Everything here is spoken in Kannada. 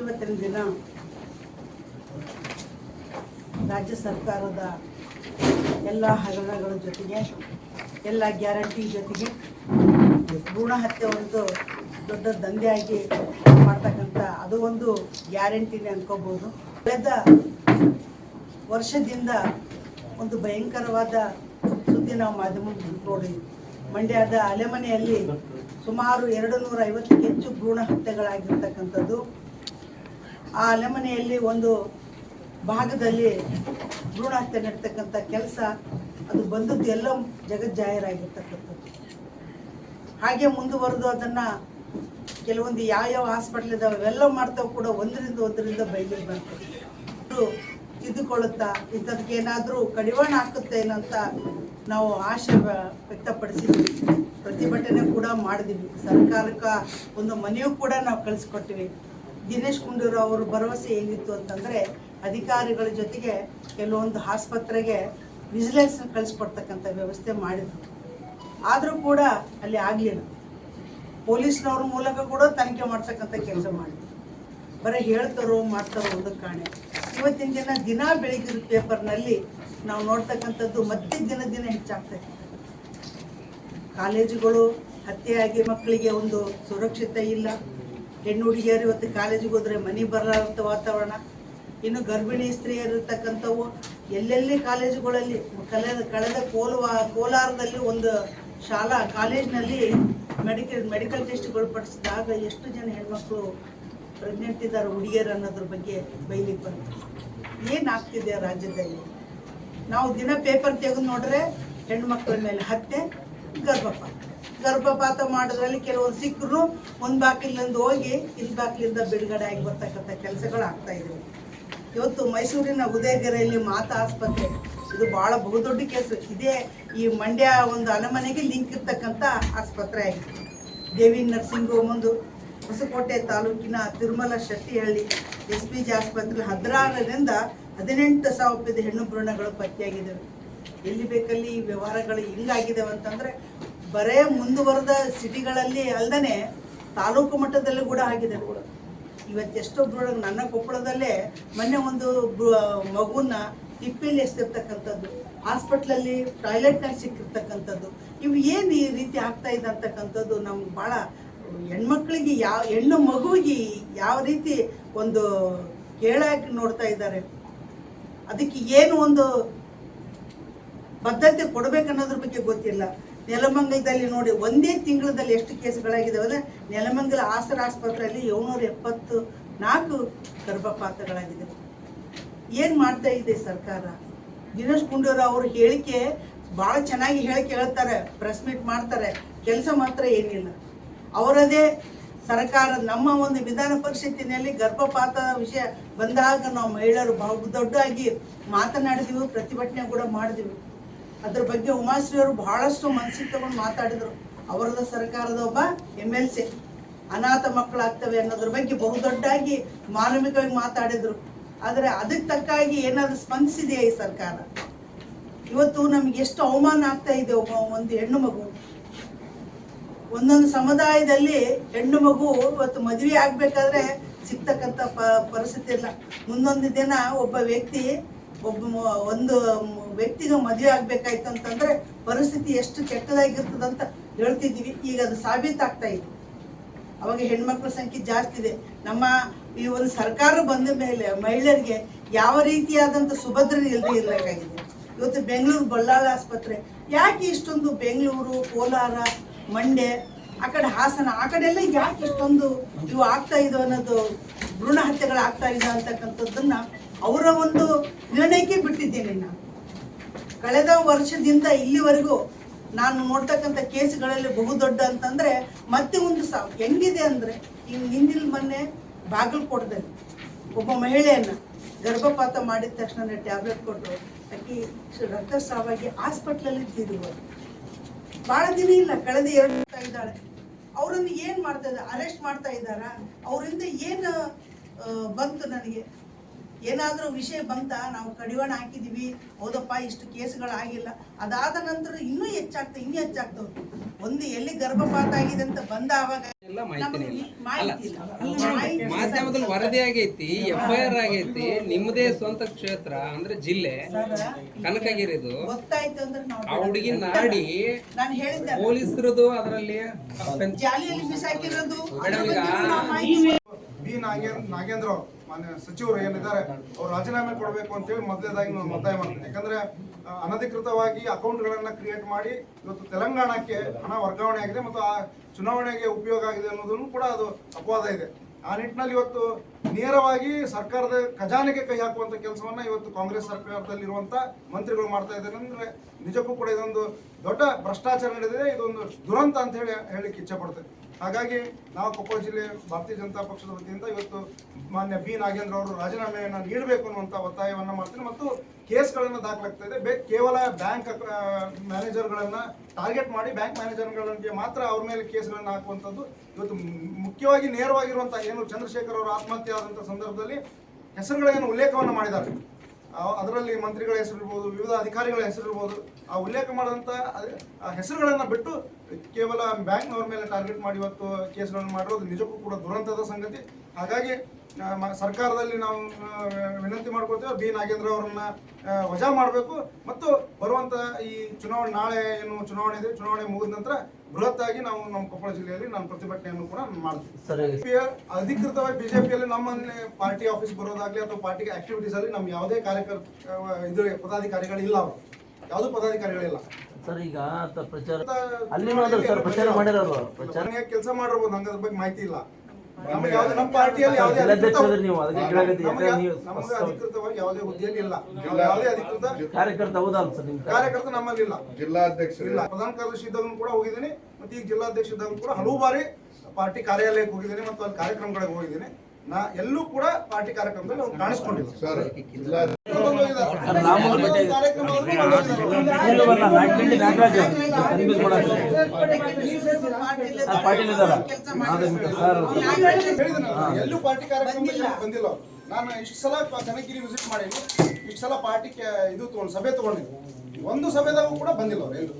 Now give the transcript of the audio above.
ಇವತ್ತಿನ ದಿನ ರಾಜ್ಯ ಸರ್ಕಾರದ ಎಲ್ಲ ಹಗರಣಗಳ ಜೊತೆಗೆ, ಎಲ್ಲ ಗ್ಯಾರಂಟಿ ಜೊತೆಗೆ ಭ್ರೂಣ ಹತ್ಯೆ ಒಂದು ದೊಡ್ಡ ದಂಧೆಯಾಗಿ ಮಾಡ್ತಕ್ಕಂಥ, ಅದು ಒಂದು ಗ್ಯಾರಂಟಿನೇ ಅನ್ಕೋಬೋದು ಕಳೆದ ವರ್ಷದಿಂದ ಒಂದು ಭಯಂಕರವಾದ ಸುದ್ದಿ ನಾವು ಮಾಧ್ಯಮ ನೋಡಿ. ಮಂಡ್ಯದ ಅಲೆಮನೆಯಲ್ಲಿ ಸುಮಾರು ಎರಡು ನೂರ ಐವತ್ತಕ್ಕೆ ಹೆಚ್ಚು ಭ್ರೂಣ ಹತ್ಯೆಗಳಾಗಿರ್ತಕ್ಕಂಥದ್ದು. ಆ ಅಲೆಮನೆಯಲ್ಲಿ ಒಂದು ಭಾಗದಲ್ಲಿ ಭ್ರೂಣ ನಡ್ತಕ್ಕಂಥ ಕೆಲಸ, ಅದು ಬಂದದ್ದು ಎಲ್ಲ ಜಗಜ್ಜಾಹೀರಾಗಿರ್ತಕ್ಕಂಥದ್ದು ಹಾಗೆ ಮುಂದುವರೆದು ಅದನ್ನು ಕೆಲವೊಂದು ಯಾವ ಯಾವ ಹಾಸ್ಪಿಟ್ಲ್ ಇದಾವೆ, ಅವೆಲ್ಲ ಮಾಡ್ತಾವೆ ಕೂಡ ಒಂದರಿಂದ ಒಂದರಿಂದ ಬೈಲಿ ಬರ್ತದೆ ತಿದ್ದುಕೊಳ್ಳುತ್ತಾ, ಇಂಥದಕ್ಕೆ ಏನಾದರೂ ಕಡಿವಾಣ ಹಾಕುತ್ತೆ ಏನಂತ ನಾವು ಆಶೆ ವ್ಯ- ವ್ಯಕ್ತಪಡಿಸಿದ್ವಿ. ಪ್ರತಿಭಟನೆ ಕೂಡ ಮಾಡಿದ್ವಿ. ಸರ್ಕಾರಕ್ಕೆ ಒಂದು ಮನೆಯೂ ಕೂಡ ನಾವು ಕಳಿಸ್ಕೊಟ್ಟಿವಿ. ದಿನೇಶ್ ಗುಂಡೂರಾವ್ ಅವರು ಭರವಸೆ ಏನಿತ್ತು ಅಂತಂದರೆ ಅಧಿಕಾರಿಗಳ ಜೊತೆಗೆ ಕೆಲವೊಂದು ಆಸ್ಪತ್ರೆಗೆ ವಿಜಿಲೆನ್ಸ್ ಕಳಿಸ್ಕೊಡ್ತಕ್ಕಂಥ ವ್ಯವಸ್ಥೆ ಮಾಡಿದರು. ಆದರೂ ಕೂಡ ಅಲ್ಲಿ ಆಗಲಿಲ್ಲ. ಪೊಲೀಸ್ನವ್ರ ಮೂಲಕ ಕೂಡ ತನಿಖೆ ಮಾಡ್ತಕ್ಕಂಥ ಕೆಲಸ ಮಾಡಿದ್ರು. ಬರೀ ಹೇಳ್ತಾರೋ ಮಾಡ್ತಾರೋ ಒಂದು ಕಾಣೆ. ಇವತ್ತಿನ ದಿನ ದಿನ ಬೆಳಗಿನ ಪೇಪರ್ನಲ್ಲಿ ನಾವು ನೋಡ್ತಕ್ಕಂಥದ್ದು ಮತ್ತೆ ದಿನ ದಿನ ಹೆಚ್ಚಾಗ್ತಾ ಇದೆ. ಕಾಲೇಜುಗಳು ಹತ್ಯೆಯಾಗಿ ಮಕ್ಕಳಿಗೆ ಒಂದು ಸುರಕ್ಷತೆ ಇಲ್ಲ. ಹೆಣ್ಣು ಹುಡುಗಿಯರು ಇವತ್ತು ಕಾಲೇಜಿಗೆ ಹೋದ್ರೆ ಮನೆ ಬರಲಾರಂಥ ವಾತಾವರಣ, ಇನ್ನು ಗರ್ಭಿಣಿ ಸ್ತ್ರೀಯರಿರ್ತಕ್ಕಂಥವು ಎಲ್ಲೆಲ್ಲಿ ಕಾಲೇಜುಗಳಲ್ಲಿ ಕಳೆದ ಕಳೆದ ಕೋಲ ಕೋಲಾರದಲ್ಲಿ ಒಂದು ಶಾಲಾ, ಕಾಲೇಜಿನಲ್ಲಿ ಮೆಡಿಕಲ್ ಮೆಡಿಕಲ್ ಟೆಸ್ಟ್ಗಳು ಪಡಿಸಿದಾಗ ಎಷ್ಟು ಜನ ಹೆಣ್ಮಕ್ಳು ಪ್ರೆಗ್ನೆಂಟ್ ಇದ್ದಾರೆ ಹುಡುಗಿಯರು ಅನ್ನೋದ್ರ ಬಗ್ಗೆ ಬೈಲಿಕ್ಕೆ ಬಂತು ಏನಾಗ್ತಿದೆ ರಾಜ್ಯದಲ್ಲಿ? ನಾವು ದಿನ ಪೇಪರ್ ತೆಗೆದು ನೋಡ್ರೆ ಹೆಣ್ಮಕ್ಳ ಮೇಲೆ ಹತ್ಯೆ, ಗರ್ಭಪಾತ. ಗರ್ಭಪಾತ ಮಾಡೋದ್ರಲ್ಲಿ ಕೆಲವೊಂದು ಸಿಕ್ಕರು ಒಂದು ಬಾಗಿಲಿಂದ ಹೋಗಿ ಇಲ್ಲಿ ಬಾಗಿಲಿಂದ ಬಿಡುಗಡೆ ಆಗಿ ಬರ್ತಕ್ಕಂಥ ಕೆಲಸಗಳು ಆಗ್ತಾ ಇದ್ದವು ಇವತ್ತು ಮೈಸೂರಿನ ಉದಯಗೆರೆಯಲ್ಲಿ ಮಾತಾ ಆಸ್ಪತ್ರೆ, ಇದು ಬಹಳ ಬಹುದೊಡ್ಡ ಕೆಲಸ ಇದೇ ಈ ಮಂಡ್ಯ ಒಂದು ಅನಮನೆಗೆ ಲಿಂಕ್ ಇರ್ತಕ್ಕಂಥ ಆಸ್ಪತ್ರೆ ಆಗಿತ್ತು ದೇವಿ ನರ್ಸಿಂಗ್ ಹೋಮ್ ಒಂದು ಹೊಸಕೋಟೆ ತಾಲೂಕಿನ Tirumala Shettihalli S P G ಆಸ್ಪತ್ರೆ ಹದಿನಾರರಿಂದ ಹದಿನೆಂಟು ಸಾವಿರ ಹೆಣ್ಣು ಭ್ರೂಣಗಳು ಪತ್ತೆಯಾಗಿದ್ದಾವೆ. ಎಲ್ಲಿ ಬೇಕಲ್ಲಿ ಈ ವ್ಯವಹಾರಗಳು ಹಿಂಗಾಗಿದ್ದಾವೆ ಅಂತಂದ್ರೆ ಬರೇ ಮುಂದುವರೆದ ಸಿಟಿಗಳಲ್ಲಿ ಅಲ್ಲದೆ ತಾಲೂಕು ಮಟ್ಟದಲ್ಲಿ ಕೂಡ ಆಗಿದೆ. ಇವತ್ತೆಷ್ಟೋ ಬ್ರೋಡ ನನ್ನ ಕೊಪ್ಪಳದಲ್ಲೇ ಮೊನ್ನೆ ಒಂದು ಮಗುನ ತಿಪ್ಪೆಯಲ್ಲಿ ಎಸ್ತಿರ್ತಕ್ಕಂಥದ್ದು ಹಾಸ್ಪಿಟ್ಲಲ್ಲಿ ಟಾಯ್ಲೆಟ್ನಲ್ಲಿ ಸಿಕ್ಕಿರ್ತಕ್ಕಂಥದ್ದು, ಇವು ಏನು ಈ ರೀತಿ ಆಗ್ತಾ ಇದೆ ಅಂತಕ್ಕಂಥದ್ದು ನಮ್ಗೆ ಭಾಳ ಹೆಣ್ಮಕ್ಳಿಗೆ ಯಾವ ಹೆಣ್ಣು ಮಗುವಿಗೆ ಯಾವ ರೀತಿ ಒಂದು ಕೇಳಕ್ಕೆ ನೋಡ್ತಾ ಇದ್ದಾರೆ. ಅದಕ್ಕೆ ಏನು ಒಂದು ಬದ್ಧತೆ ಕೊಡಬೇಕನ್ನೋದ್ರ ಬಗ್ಗೆ ಗೊತ್ತಿಲ್ಲ. ನೆಲಮಂಗಲದಲ್ಲಿ ನೋಡಿ ಒಂದೇ ತಿಂಗಳಲ್ಲಿ ಎಷ್ಟು ಕೇಸ್ಗಳಾಗಿದ್ದಾವೆ ಅಂದರೆ ನೆಲಮಂಗಲ ಆಸರ ಆಸ್ಪತ್ರೆಯಲ್ಲಿ ಏಳ್ನೂರ ಎಪ್ಪತ್ತು ನಾಲ್ಕು ಗರ್ಭಪಾತಗಳಾಗಿದೆ. ಏನು ಮಾಡ್ತಾ ಇದೆ ಸರ್ಕಾರ? ದಿನೇಶ್ ಗುಂಡೂರಾವ್ ಅವರು ಹೇಳಿಕೆ ಭಾಳ ಚೆನ್ನಾಗಿ ಹೇಳಿಕೆ ಹೇಳ್ತಾರೆ ಪ್ರೆಸ್ ಮೀಟ್ ಮಾಡ್ತಾರೆ, ಕೆಲಸ ಮಾತ್ರ ಏನಿಲ್ಲ. ಅವರದೇ ಸರ್ಕಾರ, ನಮ್ಮ ಒಂದು ವಿಧಾನ ಪರಿಷತ್ತಿನಲ್ಲಿ ಗರ್ಭಪಾತ ವಿಷಯ ಬಂದಾಗ ನಾವು ಮಹಿಳೆಯರು ಬಹು ದೊಡ್ಡದಾಗಿ ಮಾತನಾಡಿದೀವಿ, ಪ್ರತಿಭಟನೆ ಕೂಡ ಮಾಡಿದೀವಿ. ಅದ್ರ ಬಗ್ಗೆ ಉಮಾಶ್ರೀ ಅವರು ಬಹಳಷ್ಟು ಮನಸ್ಸಿಗೆ ತಗೊಂಡು ಮಾತಾಡಿದ್ರು. ಅವರದ ಸರ್ಕಾರದ ಒಬ್ಬ ಎಂ ಎಲ್ ಸಿ. ಅನಾಥ ಮಕ್ಕಳಾಗ್ತವೆ ಅನ್ನೋದ್ರ ಬಗ್ಗೆ ಬಹುದೊಡ್ಡಾಗಿ ಮಾನವಿಕವಾಗಿ ಮಾತಾಡಿದ್ರು. ಆದರೆ ಅದಕ್ಕೆ ತಕ್ಕಾಗಿ ಏನಾದರೂ ಸ್ಪಂದಿಸಿದೆಯಾ ಈ ಸರ್ಕಾರ? ಇವತ್ತು ನಮ್ಗೆ ಎಷ್ಟು ಅವಮಾನ ಆಗ್ತಾ ಇದೆ ಒಬ್ಬ ಒಂದು ಹೆಣ್ಣು ಮಗು. ಒಂದೊಂದು ಸಮುದಾಯದಲ್ಲಿ ಹೆಣ್ಣು ಮಗು ಇವತ್ತು ಮದುವೆ ಆಗ್ಬೇಕಾದ್ರೆ ಸಿಗ್ತಕ್ಕಂಥ ಪರಿಸ್ಥಿತಿ ಇಲ್ಲ. ಮುಂದೊಂದು ದಿನ ಒಬ್ಬ ವ್ಯಕ್ತಿ ಒಬ್ಬ ಒಂದು ವ್ಯಕ್ತಿಗೆ ಮದುವೆ ಆಗ್ಬೇಕಾಯ್ತು ಅಂತಂದ್ರೆ ಪರಿಸ್ಥಿತಿ ಎಷ್ಟು ಕೆಟ್ಟದಾಗಿರ್ತದಂತ ಹೇಳ್ತಿದ್ವಿ ಈಗ ಅದು ಸಾಬೀತಾಗ್ತಾ ಇದೆ. ಅವಾಗ ಹೆಣ್ಮಕ್ಳ ಸಂಖ್ಯೆ ಜಾಸ್ತಿ ಇದೆ. ನಮ್ಮ ಈ ಒಂದು ಸರ್ಕಾರ ಬಂದ ಮೇಲೆ ಮಹಿಳೆಯರಿಗೆ ಯಾವ ರೀತಿಯಾದಂಥ ಸುಭದ್ರ ಇಲ್ಲದೆ ಇರಬೇಕಾಗಿದೆ. ಇವತ್ತು ಬೆಂಗಳೂರು ಬಳ್ಳಾಳ ಆಸ್ಪತ್ರೆ, ಯಾಕೆ ಇಷ್ಟೊಂದು ಬೆಂಗಳೂರು, ಕೋಲಾರ, ಮಂಡ್ಯ, ಆ ಕಡೆ ಹಾಸನ, ಆ ಕಡೆ ಎಲ್ಲ ಯಾಕೆ ಇಷ್ಟೊಂದು ಇವು ಆಗ್ತಾ ಇದು ಅನ್ನೋದು ಭ್ರೂಣ ಹತ್ಯೆಗಳು ಆಗ್ತಾ ಇದೆ ಅಂತಕ್ಕಂಥದ್ದನ್ನ ಅವರ ಒಂದು ನಿರ್ಣಯಕ್ಕೆ ಬಿಟ್ಟಿದ್ದೇನೆ ನಾನು. ಕಳೆದ ವರ್ಷದಿಂದ ಇಲ್ಲಿವರೆಗೂ ನಾನು ನೋಡ್ತಕ್ಕಂಥ ಕೇಸ್ಗಳಲ್ಲಿ ಬಹುದೊಡ್ಡ ಅಂತಂದ್ರೆ ಮತ್ತೆ ಒಂದು ಸಾವು ಹೆಂಗಿದೆ ಅಂದ್ರೆ ಈಗ ಹಿಂದಿನ ಮೊನ್ನೆ ಬಾಗಲಕೋಟದಲ್ಲಿ ಒಬ್ಬ ಮಹಿಳೆಯನ್ನ ಗರ್ಭಪಾತ ಮಾಡಿದ ತಕ್ಷಣ ಟ್ಯಾಬ್ಲೆಟ್ ಕೊಟ್ಟು ಅಕ್ಕಿ ರಕ್ತಸ್ರಾವಾಗಿ ಹಾಸ್ಪಿಟ್ಲಲ್ಲಿ ತೀರಿಹೋದ್ರು ಬಹಳ ದಿನ ಇಲ್ಲ, ಕಳೆದ ಎರಡು ಇದ್ದಾಳೆ. ಅವರನ್ನು ಏನ್ ಮಾಡ್ತಾ ಇದ್ದಾರೆ ಅರೆಸ್ಟ್ ಮಾಡ್ತಾ ಇದ್ದಾರಾ? ಅವರಿಂದ ಏನು ಬಂತು ನನಗೆ. ಏನಾದರೂ ವಿಷಯ ಬಂತ? ನಾವು ಕಡಿವಾಣ ಹಾಕಿದ್ದೀವಿ ಹೌದಪ್ಪ ಇಷ್ಟು ಕೇಸ್ಗಳಾಗಿಲ್ಲ ಅದಾದ ನಂತರ ಇನ್ನೂ ಹೆಚ್ಚಾಗ್ತ ಇನ್ನೂ ಹೆಚ್ಚಾಗ್ತವೆ ಒಂದು ಎಲ್ಲಿ ಗರ್ಭಪಾತ ಆಗಿದೆ ಅಂತ ಬಂದ ಆವಾಗ ಎಲ್ಲ ಮಾಹಿತಿನೇ ನಮಗೆ ಇಲ್ಲ. ಮಾಹಿತಿ ಇಲ್ಲ. ಮಾಹಿತಿ ಮಾಧ್ಯಮದಲ್ಲಿ ವರದಿ ಆಗೈತಿ ಎಫ್ ಐ ಆರ್ ಆಗೈತಿ ನಿಮ್ಮದೇ ಸ್ವಂತ ಕ್ಷೇತ್ರ ಅಂದ್ರೆ ಜಿಲ್ಲೆ ಕನಕಗಿರಿದು. ಗೊತ್ತಾಯ್ತು ಅಂದ್ರೆ ಆ ಹುಡುಗಿ ನಾಡಿ ನಾನು ಹೇಳಿದ್ದೆ ಪೊಲೀಸರದು ಅದರಲ್ಲಿ ಜಾಲಿಯಲ್ಲಿ ಬಿಸಾಕಿರೋದು. ಬಿ ನಾಗೇಂದ್ರ ನಾಗೇಂದ್ರ ಮಾನ್ಯ ಸಚಿವರು ಏನಿದ್ದಾರೆ, ಅವ್ರು ರಾಜೀನಾಮೆ ಕೊಡಬೇಕು ಅಂತೇಳಿ ಮೊದಲೇದಾಗಿ ನಾನು ಒತ್ತಾಯ ಮಾಡ್ತೀನಿ. ಯಾಕಂದ್ರೆ ಅನಧಿಕೃತವಾಗಿ ಅಕೌಂಟ್ಗಳನ್ನು ಕ್ರಿಯೇಟ್ ಮಾಡಿ ಇವತ್ತು ತೆಲಂಗಾಣಕ್ಕೆ ಹಣ ವರ್ಗಾವಣೆ ಆಗಿದೆ ಮತ್ತು ಆ ಚುನಾವಣೆಗೆ ಉಪಯೋಗ ಆಗಿದೆ ಅನ್ನೋದನ್ನು ಕೂಡ ಅದು ಅಪವಾದ ಇದೆ. ಆ ನಿಟ್ಟಿನಲ್ಲಿ ಇವತ್ತು ನೇರವಾಗಿ ಸರ್ಕಾರದ ಖಜಾನೆಗೆ ಕೈ ಹಾಕುವಂತ ಕೆಲಸವನ್ನ ಇವತ್ತು ಕಾಂಗ್ರೆಸ್ ಸರ್ಕಾರದಲ್ಲಿರುವಂಥ ಮಂತ್ರಿಗಳು ಮಾಡ್ತಾ ಇದ್ದಾರೆ. ಅಂದ್ರೆ ನಿಜಕ್ಕೂ ಕೂಡ ಇದೊಂದು ದೊಡ್ಡ ಭ್ರಷ್ಟಾಚಾರ ನಡೆದಿದೆ, ಇದೊಂದು ದುರಂತ ಅಂತ ಹೇಳಿ ಹೇಳಲಿಕ್ಕೆ ಇಚ್ಛೆ ಪಡ್ತೇನೆ. ಹಾಗಾಗಿ ನಾವು ಕೊಪ್ಪಳ ಜಿಲ್ಲೆ ಭಾರತೀಯ ಜನತಾ ಪಕ್ಷದ ವತಿಯಿಂದ ಇವತ್ತು ಮಾನ್ಯ ಬಿ ನಾಗೇಂದ್ರ ಅವರು ರಾಜೀನಾಮೆಯನ್ನು ನೀಡಬೇಕು ಅನ್ನುವಂಥ ಒತ್ತಾಯವನ್ನು ಮಾಡ್ತೀನಿ ಮತ್ತು ಕೇಸ್ಗಳನ್ನು ದಾಖಲಾಗ್ತಾ ಇದೆ. ಬೇ ಕೇವಲ ಬ್ಯಾಂಕ್ ಮ್ಯಾನೇಜರ್ಗಳನ್ನು ಟಾರ್ಗೆಟ್ ಮಾಡಿ ಬ್ಯಾಂಕ್ ಮ್ಯಾನೇಜರ್ಗಳಿಗೆ ಮಾತ್ರ ಅವ್ರ ಮೇಲೆ ಕೇಸ್ಗಳನ್ನು ಹಾಕುವಂಥದ್ದು ಇವತ್ತು ಮುಖ್ಯವಾಗಿ ನೇರವಾಗಿರುವಂಥ ಏನು ಚಂದ್ರಶೇಖರ್ ಅವರು ಆತ್ಮಹತ್ಯೆ ಆದಂಥ ಸಂದರ್ಭದಲ್ಲಿ ಹೆಸರುಗಳೇನು ಉಲ್ಲೇಖವನ್ನು ಮಾಡಿದ್ದಾರೆ? ಅದರಲ್ಲಿ ಮಂತ್ರಿಗಳ ಹೆಸರು ಇರ್ಬೋದು ವಿವಿಧ ಅಧಿಕಾರಿಗಳ ಹೆಸರು ಇರ್ಬೋದು ಆ ಉಲ್ಲೇಖ ಮಾಡಿದಂಥ ಹೆಸರುಗಳನ್ನು ಬಿಟ್ಟು ಕೇವಲ ಬ್ಯಾಂಕ್ನವ್ರ ಮೇಲೆ ಟಾರ್ಗೆಟ್ ಮಾಡಿ ಇವತ್ತು ಕೇಸ್ಗಳನ್ನು ಮಾಡಿರೋದು ನಿಜಕ್ಕೂ ಕೂಡ ದುರಂತದ ಸಂಗತಿ. ಹಾಗಾಗಿ ಸರ್ಕಾರದಲ್ಲಿ ನಾವು ವಿನಂತಿ ಮಾಡ್ಕೊಳ್ತೇವೆ. ಬಿ ನಾಗೇಂದ್ರ ಅವರನ್ನ ವಜಾ ಮಾಡಬೇಕು. ಮತ್ತು ಬರುವಂತಹ ಈ ಚುನಾವಣೆ ನಾಳೆ ಏನು ಚುನಾವಣೆ ಇದೆ ಚುನಾವಣೆ ಮುಗಿದ ನಂತರ ಬೃಹತ್ತಾಗಿ ನಾವು ನಮ್ಮ ಕೊಪ್ಪಳ ಜಿಲ್ಲೆಯಲ್ಲಿ ನಾನು ಪ್ರತಿಭಟನೆಯನ್ನು ಕೂಡ ಮಾಡ್ತೀವಿ. ಅಧಿಕೃತವಾಗಿ ಬಿಜೆಪಿಯಲ್ಲಿ ನಮ್ಮಲ್ಲಿ ಪಾರ್ಟಿ ಆಫೀಸ್ ಬರೋದಾಗ್ಲಿ ಅಥವಾ ಪಾರ್ಟಿ ಆಕ್ಟಿವಿಟೀಸ್ ಅಲ್ಲಿ ನಮ್ಮ ಯಾವುದೇ ಕಾರ್ಯಕರ್ತ ಇದು ಪದಾಧಿಕಾರಿಗಳಿಲ್ಲ ಅವರು. ಯಾವುದೂ ಪದಾಧಿಕಾರಿಗಳಿಲ್ಲ. ಸರ್ ಈಗ ಪ್ರಚಾರ ಅಲ್ಲಿನೂ ಅದ್ರ ಸರ್ ಪ್ರಚಾರ ಮಾಡಿರೋರು ಪ್ರಚಾರ ಕೆಲಸ ಮಾಡಿರ್ಬೋದು ನಂಗೆ ಅದ್ರ ಬಗ್ಗೆ ಮಾಹಿತಿ ಇಲ್ಲ. ನಮಗೆ ಯಾವ್ದು ನಮ್ಮ ಪಾರ್ಟಿಯಲ್ಲಿ ಯಾವುದೇ ಜಿಲ್ಲಾಧ್ಯಕ್ಷರು ನೀವು ಅದಕ್ಕೆ ಕೇಳಾಕತ್ತಿ ನಮಗೆ ಯಾಕಂದ್ರೆ ನೀವು ನಮಗೆ ಅಧಿಕೃತವಾಗಿ ಯಾವುದೇ ಹುದ್ದೆಯಲ್ಲಿ ಇಲ್ಲ. ಯಾವುದೇ ಅಧಿಕೃತ ಕಾರ್ಯಕರ್ತ ಹೌದಲ್ಲ ಸರ್ ಕಾರ್ಯಕರ್ತ ನಮ್ಮಲ್ಲಿ ಇಲ್ಲ ಜಿಲ್ಲಾಧ್ಯಕ್ಷರು. ಇಲ್ಲ. ಪ್ರಧಾನ ಕಾರ್ಯದರ್ಶಿ ಇದ್ದಾಗೂ ಕೂಡ ಹೋಗಿದ್ದೀನಿ. ಮತ್ತೆ ಈಗ ಜಿಲ್ಲಾಧ್ಯಕ್ಷ ಇದ್ದಾಗ ಕೂಡ ಹಲವು ಬಾರಿ ಪಾರ್ಟಿ ಕಾರ್ಯಾಲಯಕ್ಕೆ ಹೋಗಿದ್ದೀನಿ ಮತ್ತು ಅಲ್ಲಿ ಕಾರ್ಯಕ್ರಮಗಳಿಗೆ ಹೋಗಿದ್ದೀನಿ. ನಾ ಎಲ್ಲೂ ಕೂಡ ಪಾರ್ಟಿ ಕಾರ್ಯಕ್ರಮದಲ್ಲಿ ಅವ್ರು. ಕಾಣಿಸ್ಕೊಂಡಿಲ್ಲ ಎಲ್ಲೂ ಪಾರ್ಟಿ ಕಾರ್ಯಕ್ರಮದಲ್ಲಿ ಬಂದಿಲ್ಲ. ನಾನು ಇಷ್ಟು ಸಲ ಕನಕಗಿರಿ ವಿಸಿಟ್ ಮಾಡೀನಿ. ಇಷ್ಟು ಸಲ ಪಾರ್ಟಿ ಕೆ- ಇದು ತಗೊಂಡು ಸಭೆ ತಗೊಂಡಿದ್ವಿ ಒಂದು ಸಭೆದಾಗೂ ಕೂಡ ಬಂದಿಲ್ಲ ಅವ್ರು ಎಲ್ಲೂ